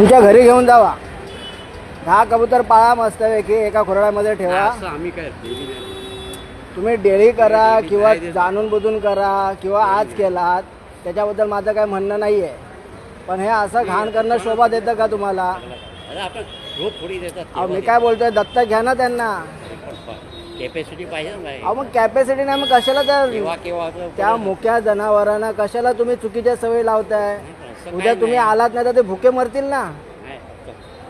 तुमच्या घरी घेऊन जावा. दहा कबूतर पाळा मस्तपैकी एका खुराड्यामध्ये ठेवा. असं आम्ही काय डेली नाही. तुम्ही डेली करा किंवा. जाणून बुजून करा किंवा आज केलात त्याच्याबद्दल माझं काही म्हणणं नाही आहे पण हे असं घाण करणं शोभा देतं का तुम्हाला? अरे आपण रोज थोडी देतात. अहो मी काय बोलतोय दत्तक घ्या ना त्यांना. कॅपॅसिटी पाहिजे ना अहो मग कॅपॅसिटी नाही मग कशाला त्या केव्हा केव्हा असं त्या मुक्या जनावरांना कशाला तुम्ही चुकीच्या सवयी लावताय? उद्या तुम्ही. आलात नाही तर ते भुके मरतील ना.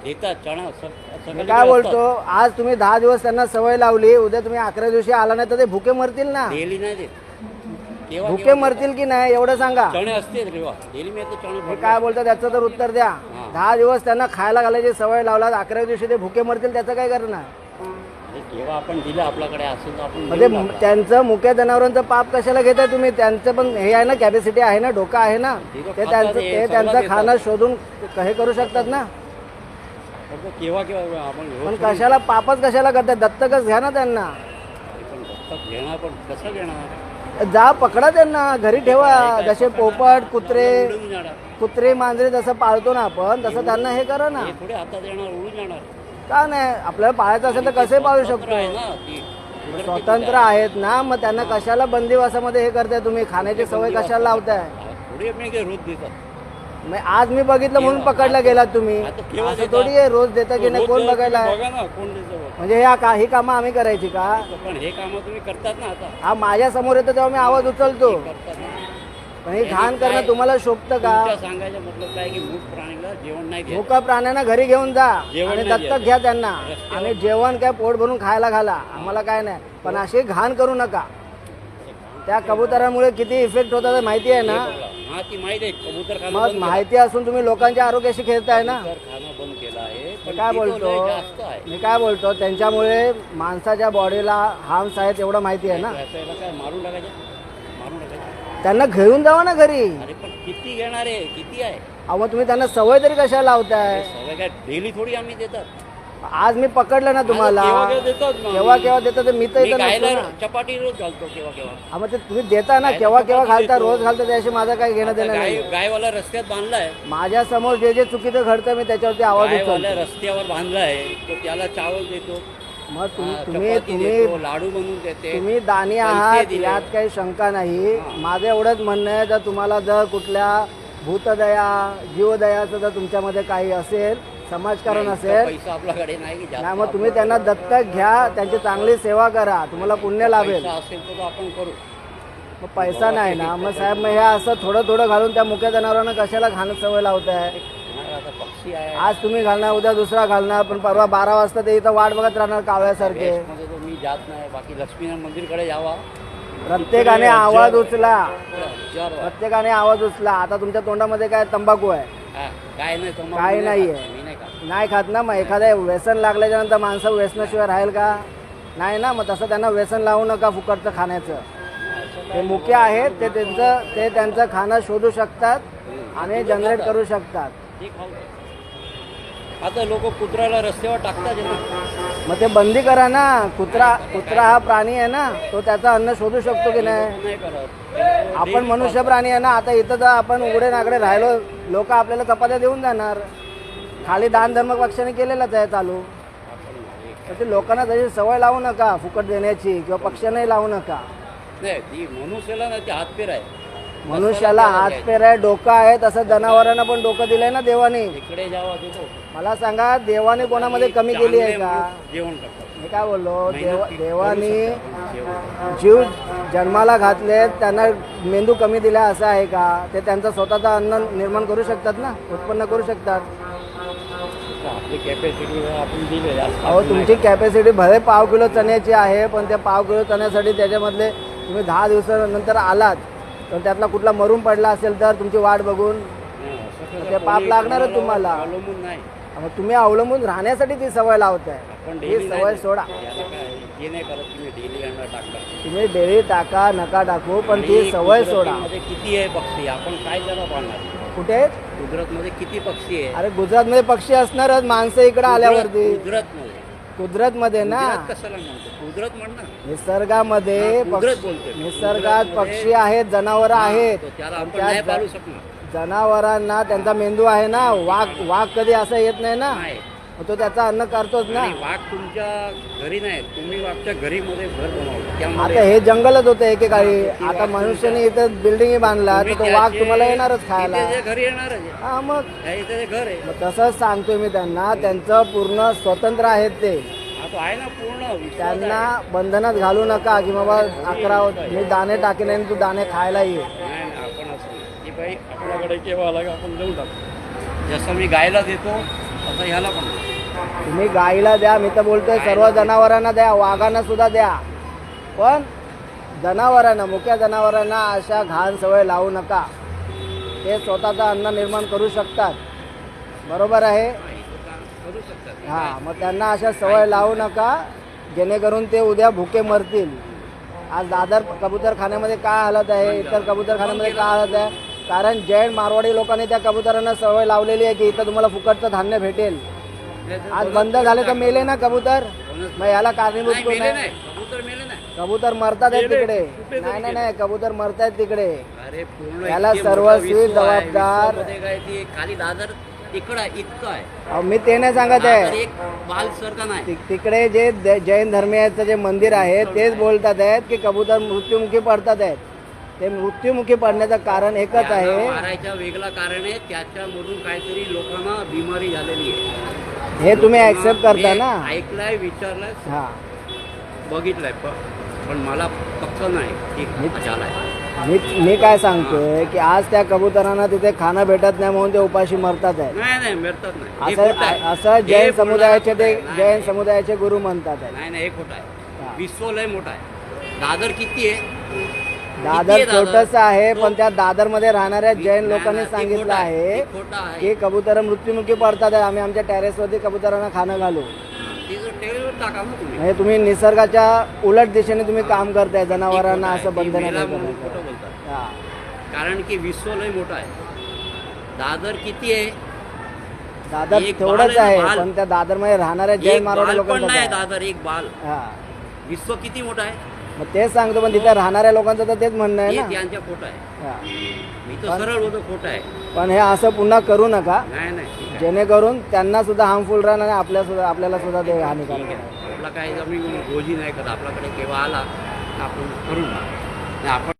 देतात चणा मी काय बोलतो आज तुम्ही दहा दिवस त्यांना सवय लावली उद्या तुम्ही अकरा दिवशी आला नाही तर ते भुके मरतील ना. डेली नाही देत. केव्हा भुके केव्हा मरतील की नाही एवढं सांगा. चणे असते केव्हा डेली मी चणे हे. काय बोलतो त्याचं तर उत्तर द्या. दहा दिवस त्यांना खायला घालायची सवय लावला अकरा दिवशी ते भुके मरतील त्याचं काय करणार? केव्हा आपण दिलं आपल्याकडे तर आपण म्हणजे. त्यांचं मुख्य जनावरांचं पाप कशाला घेताय तुम्ही? त्यांचं पण हे आहे ना कॅपॅसिटी आहे ना डोका आहे ना. ते तर ते खातात त्यांचं हे, ते त्यांचं देतात. खाणं शोधून हे करू शकतात ना. फक्त केव्हा केव्हा आपण पण कशाला पापच कशाला करतात दत्तकच घ्या ना त्यांना. पण दत्तक घेणार पण कसं घेणार? जा पकडा त्यांना. घरी ठेवा. जसे पोपट कुत्रे उडून जाणार. कुत्रे मांजरे जसं पाळतो ना आपण तसं त्यांना हे करा ना. हे थोडे हातात येणार उडून जाणार. का नाही? आपल्याला पाळायचं असेल तर कसे पाळू शकतो? स्वतंत्र आहेत ना मग त्यांना कशाला बंदिवासामध्ये हे करताय तुम्ही? खाण्याची सवय कशाला लावताय? मग आज मी बघितलं म्हणून पकडला गेलात तुम्ही. असं? थोडी आहे रोज देता की नाही? कोण बघायला. म्हणजे ह्या का ही कामं आम्ही करायची का? पण हे काम तुम्ही करतात ना आता. हा माझ्यासमोर येतो तेव्हा मी आवाज उचलतो. पण हे घाण करणं तुम्हाला शोभतं का? तुमच्या सांगायचं मतलब काय की मूठ प्राणीला जेवण नाही द्यायचं प्राण्यांना घरी घेऊन जा जेवण आणि नाही दत्तक द्यायचं. घ्या त्यांना. रस्त्यावर- आणि जेवण काय पोट भरून खायला घाला. आम्हाला काय नाही. पण अशी घाण करू नका. त्या कबुतरामुळे किती इफेक्ट होतात हे माहिती आहे ना? हा ती माहिती आहे. कबूतर खाणं मग बंद. माहिती असून तुम्ही लोकांच्या आरोग्याशी खेळताय ना? कबूतर खाणं बंद केलं आहे. मी पण काय ती तो बोलतो? लय जास्त आहे. मी काय बोलतो? त्यांच्यामुळे माणसाच्या बॉडीला हार्म्स आहेत एवढं माहिती आहे ना? काय मारून टाकायचं? मारून टाकायचं? त्यांना घेऊन जावा ना घरी. अरे पण किती घेणार आहे? किती आहे? अहो तुम्ही त्यांना सवय तरी कशाला लावताय? सवय काय? डेली थोडी आम्ही देतात. आज मी पकडलं ना तुम्हाला. केव्हा केव्हा देतात ना केव्हा केव्हा देता ते मी तर मी इथं नसतो गायला ना. चपाटी रोज घालतो केव्हा केव्हा. हा, मग ते तुम्ही देता ना. केव्हा केव्हा घालता. रोज घालता त्याशी माझं काही घेणं देणं गाय नाही गायवाला रस्त्यात बांधलाय. माझ्यासमोर जे जे चुकीचं घडतं मी त्याच्यावरती आवाज गायवाला रस्त्यावर बांधलाय तो त्याला चावल देतो. मग तुम- तुम्ही चपाती तुम्ही देतो लाडू बनवून देते तुम्ही दानी आहात दिले. यात काही शंका नाही. माझं एवढंच म्हणणं आहे जर तुम्हाला जर कुठल्या भूतदया जीवदयाचं जर तुमच्यामध्ये काही असेल समाजकारण इतका असेल पैसा आपल्याकडे नाही की जास्त नाही मग तुम्ही त्यांना दत्तक घ्या त्यांची चांगली सेवा करा तुम्हाला पुण्य लाभेल. पैसा असेल तर तो आपण करू. मग पैसा नाही ना. मग साहेब मग हे असं थोडं थोडं घालून त्या मुख्य जनावरांना कशाला खाणं सवय लावताय? नाही, आहे. आज तुम्ही घालणार उद्या दुसरा घालणार पण परवा बारा वाजता ते इथं वाट बघत राहणार कावळ्यासारखे. तो मी जात नाही बाकी लक्ष्मीनारायण मंदिरकडे जावा प्रत्येकाने आवाज उचला. प्रत्येकाने आवाज उचला. आता तुमच्या तोंडामध्ये काय तंबाखू आहे? काय नाही काय मी नाहीये. खात. मी नाही खात. नाही खात ना मग? एखाद्या व्यसन लागल्याच्या नंतर माणसं व्यसनाशिवाय राहील का? नाही ना मग तसं त्यांना व्यसन लावू नका फुकटचं खाण्याचं. ते मुख्य आहेत ते त्यांचं ते त्यांचं खाणं शोधू शकतात आणि जनरेट करू शकतात. ते खाऊ आता लोक कुत्र्याला रस्त्यावर टाकतात ना. मग ते बंदी करा ना. कुत्रा कुत्रा हा प्राणी आहे ना तो त्याचं अन्न शोधू शकतो की नाही? नाही करत. आपण मनुष्य प्राणी आहे ना आता इथं जर आपण उघडे नागडे राहिलो लोक आपल्याला चपात्या देऊन जाणार. खाली दान धर्म पक्षाने केलेलंच आहे चालू. तर ते लोकांना तशी सवय लावू नका फुकट देण्याची किंवा पक्षाने लावू नका. नाही ती मनुष्याला ना ती हातपेर आहे. मनुष्याला हात पेर आहे डोकं आहे तसं जनावरांना पण डोकं दिलंय ना देवाने. इकडे जावा देतो मला सांगा देवाने कोणामध्ये कमी केली आहे का? जेवण मी काय बोललो देव देवाने जीव जन्माला घातले त्यांना मेंदू कमी दिला असं आहे का? ते त्यांचं स्वतःचं अन्न निर्माण करू शकतात ना? उत्पन्न करू शकतात. आपली कॅपॅसिटी आपण दिले जास्त अहो तुमची कॅपॅसिटी भले पाव किलो चण्याची आहे पण त्या पाव किलो चण्यासाठी त्याच्यामधले तुम्ही दहा दिवसानंतर आलात. तर त्यातला कुठला मरून पडला असेल तर तुमची वाट बघून ते पाप लागणारच तुम्हाला. अवलंबून नाही. मग तुम्ही अवलंबून राहण्यासाठी ती सवय लावताय ही सवय सोडा. तुम्ही डेली टाका नका टाकू पण ती सवय सोडा. मध्ये किती आहे पक्षी? आपण काय पाहणार? कुठे आहेत? गुजरात मध्ये किती पक्षी आहे? अरे गुजरातमध्ये पक्षी असणारच माणसं इकडे आल्यावरती. गुजरात मध्ये गुजरात मध्ये ना. गुजरात कशाला म्हणतो? गुजरात म्हण ना. निसर्गामध्ये हा, पक्ष- बोलतोय. निसर्गात पक्षी आहेत जनावर आहेत. तो त्याला आपण त्या नाही ज- पाळू शकणार. जनावरांना त्यांचा मेंदू आहे ना वाघ वाघ कधी असं येत नाही ना. नाही. तो त्याचा अन्न करतोच ना. आणि वाघ तुमच्या घरी नाही तुम्ही वाघच्या घरी मध्ये घर बनवलं. आता हे जंगलच होतं एकेकाळी. आता मनुष्याने इथं बिल्डिंग बांधला तर तो वाघ तुम्हाला येणारच खायला. इथे जे घरी येणारच आहे. हा मग. त्या इथे जे घर आहे. मग तसंच सांगतोय मी त्यांना त्यांचं पूर्ण स्वतंत्र आहेत ते. हा तो आहे ना पूर्ण विश्वास त्यांना. बंधनात घालू नका की बाबा अकरा मी दाणे टाकेन आणि तू दाणे खायला ये. नाही नाही, आपण असं नाही. की बाई आपल्याकडे केव्हा आला का आपण देऊन टाकतो जसं मी गायला देतो तसं ह्याला पण. तुम्ही गाईला द्या मी तर बोलतोय सर्व जनावरांना द्या वाघांना सुद्धा द्या. पण जनावरांना मुख्य जनावरांना अशा घाण सवय लावू नका. ते स्वतःचं अन्न निर्माण करू शकतात. बरोबर आहे? हा मग त्यांना अशा सवय लावू नका जेणेकरून ते उद्या भुके मरतील. आज दादर कबूतरखान्यामध्ये काय हालत आहे? इतर कबूतरखान्यामध्ये काय हालत आहे? कारण जैन मारवाडी लोकांनी त्या कबुतरांना सवय लावलेली आहे की इथं तुम्हाला फुकटचं धान्य भेटेल. आज बंद झाले तर मेले ना कबूतर? मग याला कारणीभूत कोण आहे? कबूतर मेले नाही. कबूतर मरतात आहेत. तिकडे. नाही नाही नाही कबूतर मरतायत तिकडे. याला सर्वस्वी. जबाबदार- मी ते नाही सांगत आहे. तिकडे जे जैन धर्मीयाचं जे मंदिर आहे तेच बोलतात आहेत की कबूतर मृत्युमुखी पडतात आहेत. ते मृत्युमुखी पडण्याचं कारण एकच आहे. मारायचं वेगळं कारण आहे त्याच्यामधून काहीतरी लोकांना बिमारी झालेली आहे. हे तुम्ही ऍक्सेप्ट करता ना? ऐकलंय विचारलंय हा. बघितलंय पण मला पक्क नाही की झालाय. मी मी काय सांगतोय की आज त्या कबुतरांना तिथे खाणं भेटत नाही म्हणून ते उपाशी मरतात असं आहे. असं हे जैन समुदायाचे ते आहे. जैन. समुदायाचे गुरु म्हणतात आहेत. नाही नाही हे खोटं हा. आहे. विश्व लय मोठा आहे. दादर किती आहे? दादर छोटस आहे पण त्या दादरमध्ये राहणाऱ्या जैन लोकांनी सांगितलं आहे की कबुतर मृत्युमुखी पडतात. आम्ही आमच्या टेरेसवरती कबुतरांना खाणं घालू तुम्ही म्हणजे तुम्ही निसर्गाच्या उलट दिशेने तुम्ही काम करताय जनावरांना. असं बंधन हा. कारण की विश्व लय मोठा आहे दादर किती आहे दादर तेवढंच बाल आहे. पण त्या दादरमध्ये राहणाऱ्या जैन मारवाडी काय? दादर एक बाल हा विश्व किती मोठा आहे मग तेच सांगतो पण तिथे राहणाऱ्या लोकांचं तर तेच म्हणणं आहे हे ना. त्यांच्या खोटं आहे. हा. मी तर सरळ होतो खोटं आहे. पण हे असं पुन्हा करू नका. नाही नाही ठीक आहे. जेणेकरून त्यांना सुद्धा हार्मफुल राहणार आणि आपल्या सुद्धा आपल्याला सुद्धा ते ठीक हानिकारक आहे. आहे आपला काही जमीन गोजी नाही करत आपल्याकडे केव्हा आला तर आपण टाकू. नाही आपण